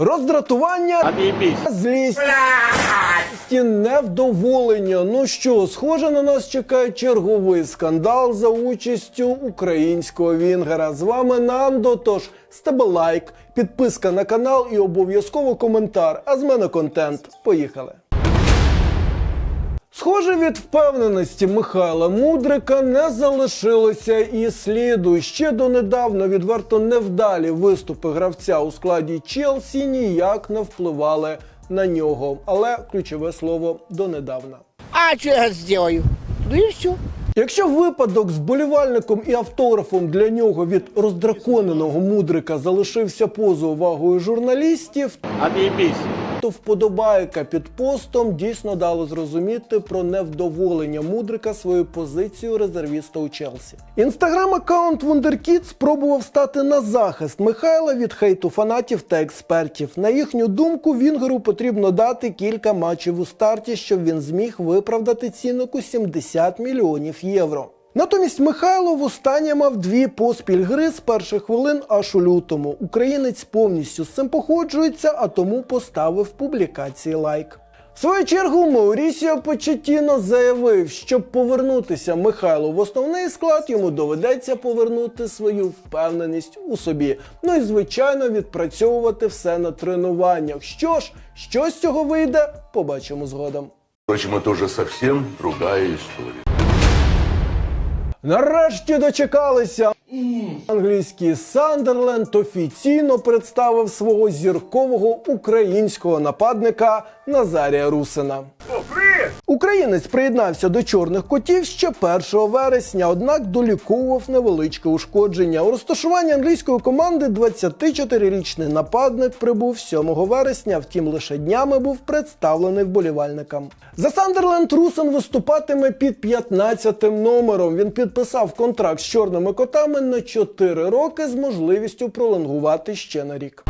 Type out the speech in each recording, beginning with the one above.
Роздратування, злість, невдоволення. Ну що, схоже, на нас чекає черговий скандал за участю українського вінгера. З вами Нандо. Тож стебе лайк, підписка на канал і обов'язково коментар. А з мене контент. Поїхали. Схоже, від впевненості Михайла Мудрика не залишилося і сліду. Ще донедавна відверто невдалі виступи гравця у складі Челсі ніяк не впливали на нього. Але ключове слово донедавна. А что я сделаю? Ну и все. Якщо випадок з болівальником і автографом для нього від роздраконеного мудрика залишився поза увагою журналістів, то вподобайка під постом дійсно дало зрозуміти про невдоволення мудрика своєю позицією резервіста у Челсі. Інстаграм-аккаунт Wonderkid спробував стати на захист Михайла від хейту фанатів та експертів. На їхню думку, Вінгеру потрібно дати кілька матчів у старті, щоб він зміг виправдати цінник у 70 мільйонів євро. Натомість Михайло востаннє мав дві поспіль гри з перших хвилин аж у лютому. Українець повністю з цим походжується, а тому поставив публікації лайк. В свою чергу Маурісіо Почетіно заявив, щоб повернутися Михайлу в основний склад, йому доведеться повернути свою впевненість у собі. Ну і звичайно відпрацьовувати все на тренуваннях. Що ж, що з цього вийде, побачимо згодом. Впрочем, это уже совсем другая история. Нарешті дочекалися. Англійський Сандерленд офіційно представив свого зіркового українського нападника Назарія Русина. Українець приєднався до чорних котів ще 1 вересня, однак доліковував невеличке ушкодження. У розташуванні англійської команди 24-річний нападник прибув 7 вересня, втім лише днями був представлений вболівальникам. За Сандерленд Русин виступатиме під 15 номером. Він підписав контракт з чорними котами на 4 роки з можливістю пролонгувати ще на рік.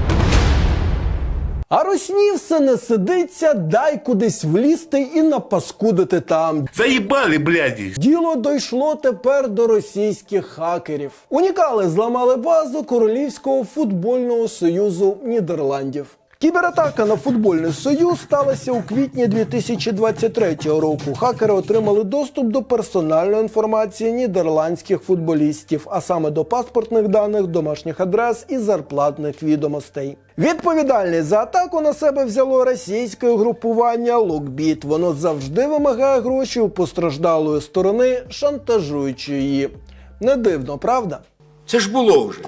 А русні все не сидиться, дай кудись влізти і напаскудити там. Заїбали, бляді! Діло дійшло тепер до російських хакерів. Унікали зламали базу Королівського футбольного союзу Нідерландів. Кібератака на футбольний союз сталася у квітні 2023 року. Хакери отримали доступ до персональної інформації нідерландських футболістів, а саме до паспортних даних, домашніх адрес і зарплатних відомостей. Відповідальність за атаку на себе взяло російське угрупування Локбіт. Воно завжди вимагає гроші у постраждалої сторони, шантажуючи її. Не дивно, правда? Це ж було вже.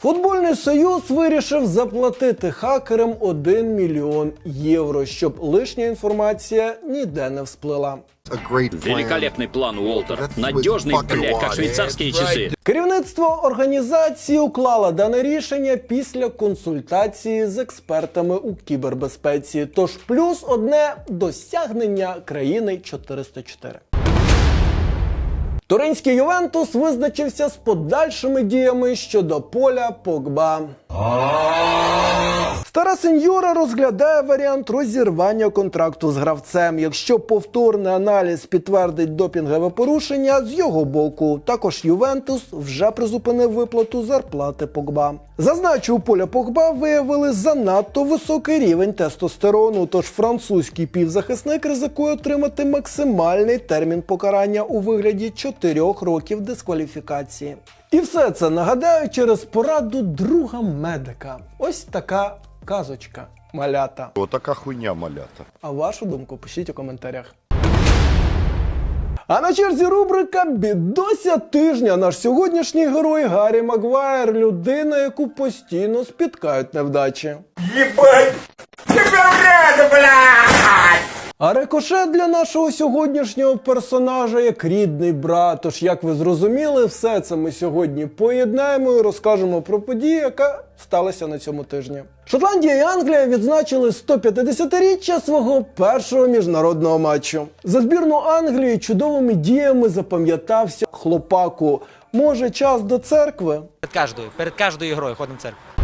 Футбольний союз вирішив заплатити хакерам 1 мільйон євро, щоб лишня інформація ніде не всплила. a great plan. Великолепный план, Уолтер. That was Надежный, fucking блядь, как wild. швейцарские Right. часы. Керівництво організації уклало дане рішення після консультації з експертами у кібербезпеці. Тож плюс одне досягнення країни 404. Туринський Ювентус визначився з подальшими діями щодо поля Погба. Стара сеньора розглядає варіант розірвання контракту з гравцем, якщо повторний аналіз підтвердить допінгове порушення з його боку. Також Ювентус вже призупинив виплату зарплати Погба. Зазначу, у поля Погба виявили занадто високий рівень тестостерону, тож французький півзахисник ризикує отримати максимальний термін покарання у вигляді 4 років дискваліфікації. І все це нагадаю через пораду друга медика. Ось така казочка малята. Отака хуйня малята. А вашу думку пишіть у коментарях. А на черзі рубрика Бідося тижня. Наш сьогоднішній герой Гаррі Магуайр, людина, яку постійно спіткають невдачі. Ебать! Супермена, блядь! А рикошет для нашого сьогоднішнього персонажа як рідний брат. Тож, як ви зрозуміли, все це ми сьогодні поєднаємо і розкажемо про подію, яка сталася на цьому тижні. Шотландія і Англія відзначили 150-річчя свого першого міжнародного матчу. За збірну Англії чудовими діями запам'ятався хлопаку. Може, час до церкви? Перед каждою, перед каждою игрой ходим в церковь.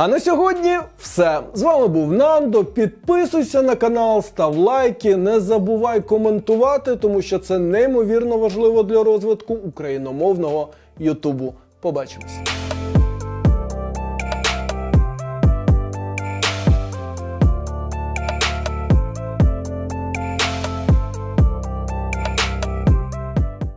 А на сьогодні все. З вами був Нандо. Підписуйся на канал, став лайки, не забувай коментувати, тому що це неймовірно важливо для розвитку україномовного Ютубу. Побачимось.